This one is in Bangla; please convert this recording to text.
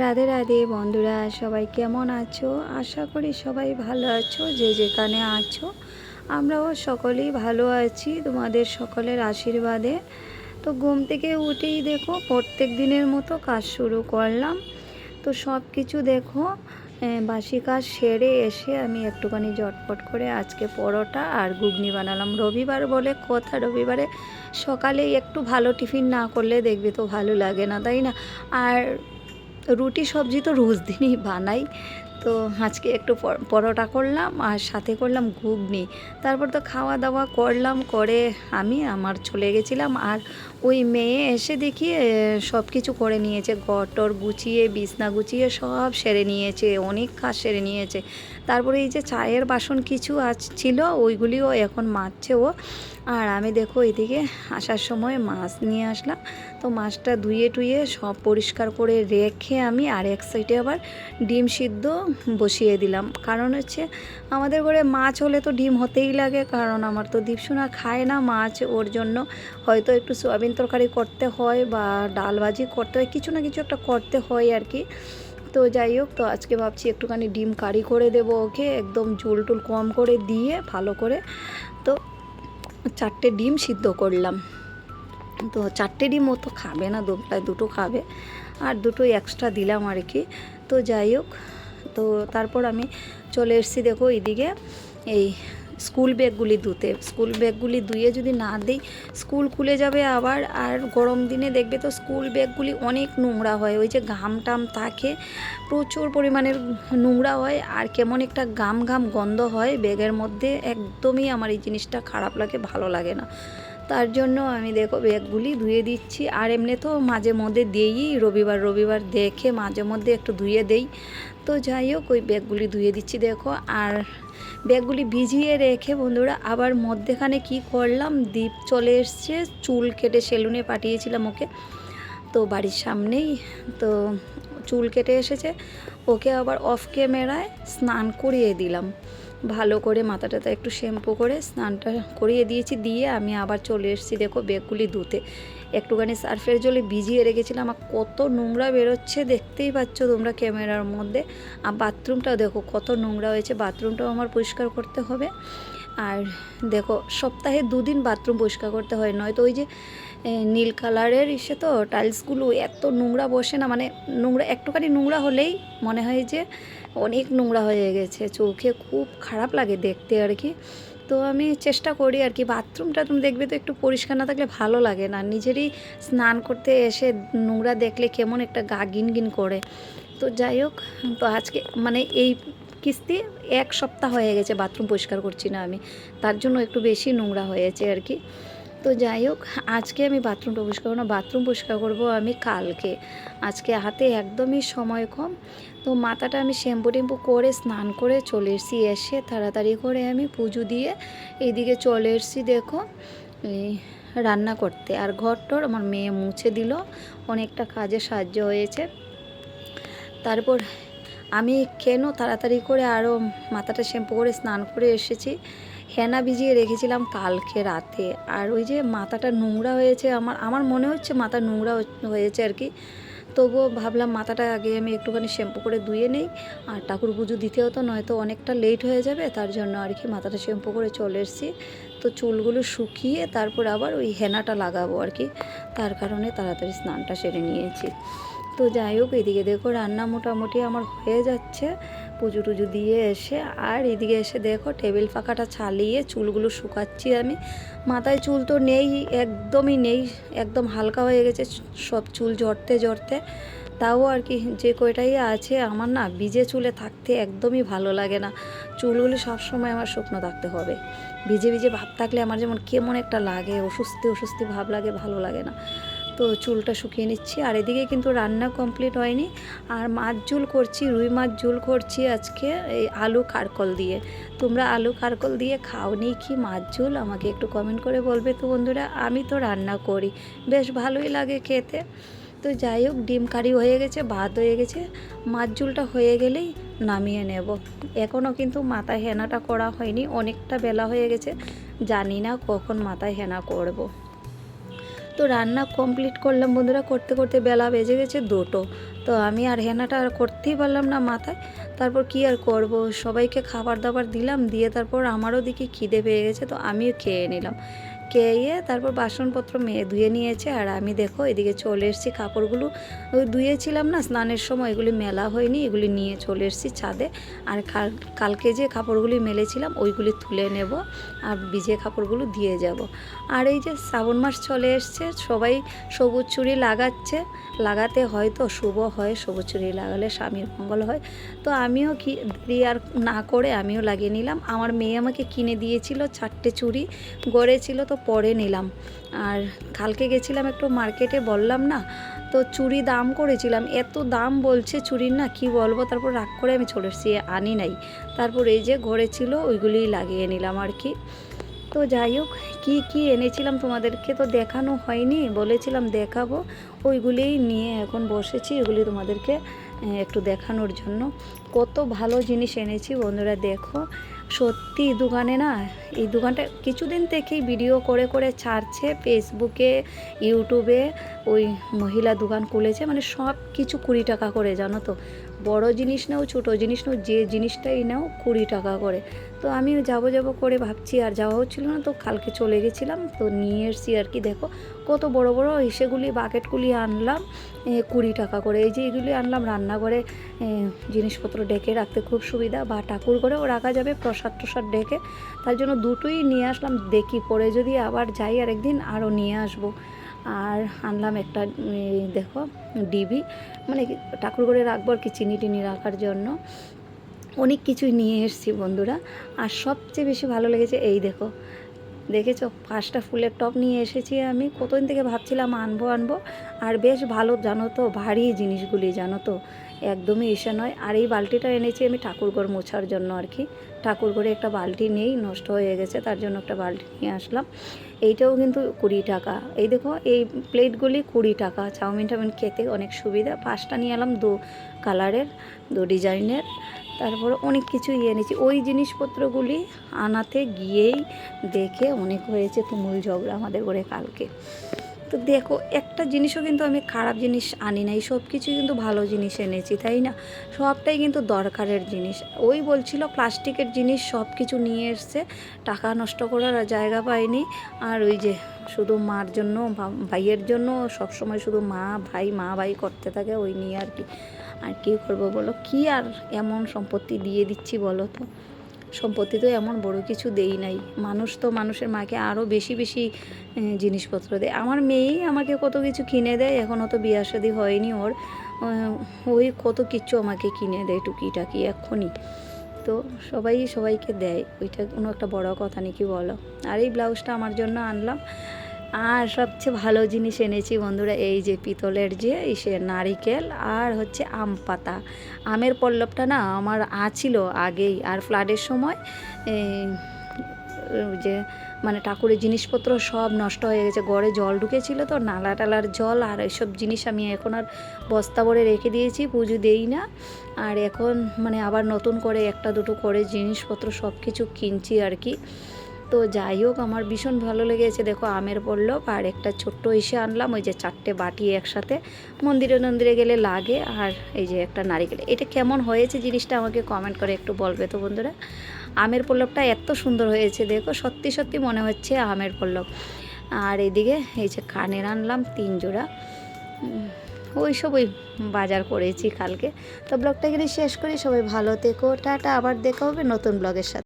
রাধে রাধে বন্ধুরা, সবাই কেমন আছো? আশা করি সবাই ভালো আছো, যে যেখানে আছো। আমরাও সকলেই ভালো আছি, তোমাদের সকলের আশীর্বাদে। তো ঘুম থেকে উঠেই দেখো, প্রত্যেক দিনের মতো কাজ শুরু করলাম। তো সব কিছু দেখো বাসি কাজ সেরে এসে আমি একটুখানি জটপট করে আজকে পরোটা আর ঘুগনি বানালাম। রবিবার বলে কথা, রবিবারে সকালে একটু ভালো টিফিন না করলে দেখবে তো ভালো লাগে না, তাই না? আর রুটি সবজি তো রোজ দিনই বানাই। তো আজকে একটু পর- পরোটা করলাম আর সাথে করলাম ঘুগনি। তারপর তো খাওয়া দাওয়া করলাম, করে আমি আমার চলে গেছিলাম আর ওই মেয়ে এসে দেখি সব কিছু করে নিয়েছে। গটর গুছিয়ে, বিছনা গুছিয়ে সব সেরে নিয়েছে, অনেক কাজ সেরে নিয়েছে। তারপরে এই যে চায়ের বাসন কিছু আজ ছিল ওইগুলিও এখন মাজছে ও। আর আমি দেখো এদিকে আসার সময় মাছ নিয়ে আসলাম। তো মাছটা ধুয়ে টুয়ে সব পরিষ্কার করে রেখে আমি আর এক সাইডে আবার ডিম সিদ্ধ বসিয়ে দিলাম। কারণ হচ্ছে আমাদের ঘরে মাছ হলে তো ডিম হতেই লাগে, কারণ আমার তো দীপসোনা খায় না মাছ। ওর জন্য হয়তো একটু সোয়াবিন তরকারি করতে হয় বা ডাল ভাজি করতে হয়, কিছু না কিছু একটা করতে হয় আর কি। তো যাই হোক, তো আজকে ভাবছি একটুখানি ডিম কারি করে দেবো ওকে, একদম ঝোল টুল কম করে দিয়ে ভালো করে। তো চারটে ডিম সিদ্ধ করলাম। তো চারটে ডিম ও তো খাবে না দুবেলায় দুটো খাবে। আর দুটো এক্সট্রা দিলাম আর কি। তো যাই হোক, তো তারপর আমি চলে এসেছি দেখো এইদিকে, এই স্কুল ব্যাগগুলি ধুতে। স্কুল ব্যাগগুলি ধুয়ে যদি না দিই, স্কুল খুলে যাবে আবার। আর গরম দিনে দেখবে তো স্কুল ব্যাগগুলি অনেক নোংরা হয়। ওই যে ঘাম টাম থাকে, প্রচুর পরিমাণের নোংরা হয়। আর কেমন একটা গাম ঘাম গন্ধ হয় ব্যাগের মধ্যে, একদমই আমার এই জিনিসটা খারাপ লাগে, ভালো লাগে না। তার জন্য আমি দেখো ব্যাগগুলি ধুয়ে দিচ্ছি। আর এমনি তো মাঝে মধ্যে দিই রবিবার রবিবার দেখে মাঝে মধ্যে একটু ধুয়ে দেই। তো যাই হোক, ওই ব্যাগগুলি ধুয়ে দিচ্ছি দেখো। আর ব্যাগগুলি ভিজিয়ে রেখে বন্ধুরা, আবার মধ্যেখানে কি করলাম? দ্বীপ চলে এসছে, চুল কেটে সেলুনে পাঠিয়েছিলাম ওকে। তো বাড়ির সামনেই, তো চুল কেটে এসেছে। ওকে আবার অফ ক্যামেরায় স্নান করিয়ে দিলাম। ভালো করে মাথাটাতে একটু শ্যাম্পু করে স্নানটা করিয়ে দিয়েছি, দিয়ে আমি আবার চলে এসেছি দেখো ব্যাগগুলি ধুতে। একটুখানি সার্ফের জলে ভিজিয়ে রেখেছিলাম, আর কত নোংরা বেরোচ্ছে দেখতেই পাচ্ছ তোমরা ক্যামেরার মধ্যে। আর বাথরুমটাও দেখো, কত নোংরা হয়েছে, বাথরুমটাও আমার পরিষ্কার করতে হবে। আর দেখো, সপ্তাহে দুদিন বাথরুম পরিষ্কার করতে হয়, নয়তো ওই যে নীল কালারের ইসে তো টাইলসগুলো এত নোংরা বসে না মানে নোংরা, একটুখানি নোংরা হলেই মনে হয় যে অনেক নোংরা হয়ে গেছে। চোখে খুব খারাপ লাগে দেখতে আর কি। তো আমি চেষ্টা করি আর কি। বাথরুমটা তুমি দেখবে তো একটু পরিষ্কার না থাকলে ভালো লাগে না। নিজেরই স্নান করতে এসে নোংরা দেখলে কেমন একটা গা গিনগিন গিন করে। তো যাই হোক, তো আজকে মানে এই কিস্তি এক সপ্তাহ হয়ে গেছে, বাথরুম পরিষ্কার করছি না আমি। তার জন্য একটু বেশি নোংরা হয়েছে আর কি। তো যাই হোক, আজকে আমি বাথরুমটা পরিষ্কার করব না বাথরুম পরিষ্কার করব আমি কালকে। আজকে হাতে একদমই সময় কম, তো মাথাটা আমি শ্যাম্পু টেম্পু করে স্নান করে চলে এসেছি, এসে তাড়াতাড়ি করে আমি পুজো দিয়ে এইদিকে চলে এসেছি, দেখো রান্না করতে। আর ঘরটর আমার মেয়ে মুছে দিল, অনেকটা কাজে সাহায্য হয়েছে। তারপর আমি কেন তাড়াতাড়ি করে আরও মাথাটা শ্যাম্পু করে স্নান করে এসেছি হেনা ভিজিয়ে রেখেছিলাম কালকে রাতে। আর ওই যে মাথাটা নোংরা হয়েছে, আমার আমার মনে হচ্ছে মাথা নোংরা হয়েছে আর কি। তবুও ভাবলাম মাথাটা আগে আমি একটুখানি শ্যাম্পু করে ধুয়ে নেই। আর ঠাকুর পুজো দিতে হতো, নয়তো অনেকটা লেট হয়ে যাবে, তার জন্য আর কি মাথাটা শ্যাম্পু করে চলে এসেছি। তো চুলগুলো শুকিয়ে তারপর আবার ওই হেনাটা লাগাবো আর কি। তার কারণে তাড়াতাড়ি স্নানটা সেরে নিয়েছি। তো যাই হোক, এদিকে দেখো রান্না মোটামুটি আমার হয়ে যাচ্ছে। পুজো টুজো দিয়ে এসে, আর এদিকে এসে দেখো টেবিল পাখাটা চালিয়ে চুলগুলো শুকাচ্ছি আমি। মাথায় চুল তো নেই, একদমই নেই, একদম হালকা হয়ে গেছে, সব চুল ঝরতে ঝরতে। তাও আর কি, যে কয়টাই আছে, আমার না ভিজে চুলে থাকতে একদমই ভালো লাগে না। চুলগুলি সবসময় আমার শুকনো থাকতে হবে। ভিজে ভিজে ভাব থাকলে আমার যেমন কেমন একটা লাগে অসুস্থি অসুস্থি ভাব লাগে, ভালো লাগে না। তো চুলটা শুকিয়ে নিচ্ছি। আর এদিকে কিন্তু রান্না কমপ্লিট হয়নি। আর মাছ ঝোল করছি, রুই মাছ ঝোল করছি আজকে, এই আলু কারকল দিয়ে। তোমরা আলু কারকল দিয়ে খাওনি কি মাছ ঝোল? আমাকে একটু কমেন্ট করে বলবে তো বন্ধুরা। আমি তো রান্না করি। বেশ ভালোই লাগে খেতে। তো যাই হোক, ডিম কারি হয়ে গেছে, ভাত হয়ে গেছে। মাছ ঝুলটা হয়ে গেলেই নামিয়ে নেব। এখনও কিন্তু মাথায় হেনাটা করা হয়নি। অনেকটা বেলা হয়ে গেছে। জানি না কখন মাথায় হেনা করব। তো রান্না কমপ্লিট করলাম। বন্ধুরা, করতে করতে বেলা বেজে গেছে দুটো। তো আমি আর হেনাটা আর করতেই পারলাম না মাথায়। তারপর কি আর করব? সবাইকে খাবার দাবার দিলাম, দিয়ে তারপর আমারও দিকে খিদে পেয়ে গেছে, তো আমিও খেয়ে নিলাম। খেয়ে তারপর বাসনপত্র মেয়ে ধুয়ে নিয়েছে। আর আমি দেখো এদিকে চলে এসেছি কাপড়গুলো। ধুয়েছিলাম না, স্নানের সময় এগুলি মেলা হয়নি, এগুলি নিয়ে চলে এসেছি ছাদে। আর কাল- কালকে যে কাপড়গুলি মেলেছিলাম, ওইগুলি তুলে নেব আর ভিজে কাপড়গুলো দিয়ে যাব। আর এই যে শ্রাবণ মাস চলে এসছে, সবাই সবুজ চুড়ি লাগাচ্ছে। লাগাতে হয়তো শুভ হয়, সবুজ চুড়ি লাগালে স্বামীর মঙ্গল হয়। তো আমিও কি আর না করে আমিও লাগিয়ে নিলাম। আমার মেয়ে আমাকে কিনে দিয়েছিল চারটে চুড়ি, গড়েছিল তো পরে নিলাম। আর কালকে গেছিলাম একটু মার্কেটে বললাম না, তো চুড়ি দাম করেছিলাম। এত দাম বলছে চুড়ির না, কি বলব? তারপর রাগ করে আমি চলে এসেছি আনি নাই। তারপর এই যে ঘরে ছিল ওইগুলিই লাগিয়ে নিলাম আর কি। তো যাই হোক, কী কী এনেছিলাম তোমাদেরকে তো দেখানো হয়নি, বলেছিলাম দেখাবো। ওইগুলিই নিয়ে এখন বসেছি ওগুলি তোমাদেরকে একটু দেখানোর জন্য। কত ভালো জিনিস এনেছি বন্ধুরা, দেখো। সত্যি দোকানে না, এই দোকানটা কিছুদিন থেকেই ভিডিও করে করে ছাড়ছে ফেসবুকে, ইউটিউবে, ওই মহিলা দোকান খুলেছে মানে সব কিছু কুড়ি টাকা করে, জানো তো। বড় জিনিস নাও, ছোটো জিনিস নাও, যে জিনিসটাই নাও কুড়ি টাকা করে। তো আমিও যাব যাব করে ভাবছি, আর যাওয়া হচ্ছিল না তো কালকে চলে গেছিলাম, তো নিয়ে এসছি আর কি। দেখো কত বড় বড় ইসেগুলি, বাকেটগুলি আনলাম কুড়ি টাকা করে। এই যে এগুলি আনলাম রান্নাঘরে জিনিসপত্র ডেকে রাখতে খুব সুবিধা, বা ঠাকুর ঘরেও রাখা যাবে প্রসাদ টসাদ ডেকে। তার জন্য দুটোই নিয়ে আসলাম, দেখি পরে যদি আবার যাই আর একদিন আরও নিয়ে আসব। আর আনলাম একটা দেখো, ডিবি। মানে কি ঠাকুর করে রাখব আর কি চিনি টিনি রাখার জন্য। অনেক কিছুই নিয়ে এসেছি বন্ধুরা। আর সবচেয়ে বেশি ভালো লেগেছে, এই দেখো দেখেছ? পাঁচটা ফুলের টপ নিয়ে এসেছি আমি। কতদিন থেকে ভাবছিলাম আনব আনব। আর বেশ ভালো, জানো তো, ভারী জিনিসগুলি, জানো তো। একদমই এসে নয়। আর এই বালতিটা এনেছি আমি ঠাকুরঘর মোছার জন্য আর কি। ঠাকুরঘরে একটা বালতি নেই, নষ্ট হয়ে গেছে, তার জন্য একটা বালতি নিয়ে আসলাম। এইটাও কিন্তু কুড়ি টাকা। এই দেখো, এই প্লেটগুলি কুড়ি টাকা। চাউমিন টাউমিন খেতে অনেক সুবিধা। পাঁচটা নিয়ে এলাম দু কালারের, দু ডিজাইনের। তারপর অনেক কিছুই এনেছি। ওই জিনিসপত্রগুলি আনাতে গিয়েই দেখে অনেক হয়েছে তুমুল ঝগড়া আমাদের ঘরে কালকে। তো দেখো, একটা জিনিসও কিন্তু আমি খারাপ জিনিস আনি নাই সব কিছুই কিন্তু ভালো জিনিস এনেছি, তাই না? সবটাই কিন্তু দরকারের জিনিস। ওই বলছিল প্লাস্টিকের জিনিস সব কিছু নিয়ে এসছে, টাকা নষ্ট করার জায়গা পায়নি আর ওই যে শুধু মার জন্য ভাইয়ের জন্য সবসময় শুধু মা, ভাই মা, ভাই করতে থাকে, ওই নিয়ে আর কি। আর কী করব বলো? কি আর এমন সম্পত্তি দিয়ে দিচ্ছি বলো তো? সম্পত্তি তো এমন বড় কিছু দেই নাই। মানুষ তো মানুষের মাকে আরও বেশি বেশি জিনিসপত্র দেয়। আমার মেয়েই আমাকে কত কিছু কিনে দেয় এখনও তো বিয়া শাদি হয়নি ওর। ওই কত কিছু আমাকে কিনে দেয় টুকিটাকি এক্ষুনি। তো সবাই সবাইকে দেয়। ওইটা কোনো একটা বড় কথা নাকি বলো? আর এই ব্লাউজটা আমার জন্য আনলাম। আর সবচেয়ে ভালো জিনিস এনেছি বন্ধুরা, এই যে পিতলের যে ইসে নারিকেল আর হচ্ছে আম পাতা। আমের পল্লবটা না আমার আছিল আগেই আর ফ্লাডের সময় যে মানে ঠাকুরের জিনিসপত্র সব নষ্ট হয়ে গেছে গড়ে জল ঢুকেছিল তো, নালা টালার জল আর এইসব জিনিস আমি এখন আর বস্তা ভরে রেখে দিয়েছি, পুজো দেই না। আর এখন মানে আবার নতুন করে একটা দুটো করে জিনিসপত্র সব কিছু কিনছি আর কি। তো যাই হোক, আমার ভীষণ ভালো লেগেছে। দেখো, আমের পল্লব আর একটা ছোট্ট এসে আনলাম, ওই যে চারটে বাটি একসাথে। মন্দিরে মন্দিরে গেলে লাগে, আর এই যে একটা নারিকেল। এটা কেমন হয়েছে জিনিসটা আমাকে কমেন্ট করে একটু বলবে তো বন্ধুরা? আমের পল্লবটা এত সুন্দর হয়েছে, দেখো, সত্যি সত্যি মনে হচ্ছে আমের পল্লব। আর এদিকে এই যে কানের আনলাম, তিন জোড়া। ওই সব ওই বাজার করেছি কালকে। তো ব্লগটা এখানে শেষ করি, সবাই ভালো থেকো, টাটা, আবার দেখা হবে নতুন ব্লগের সাথে।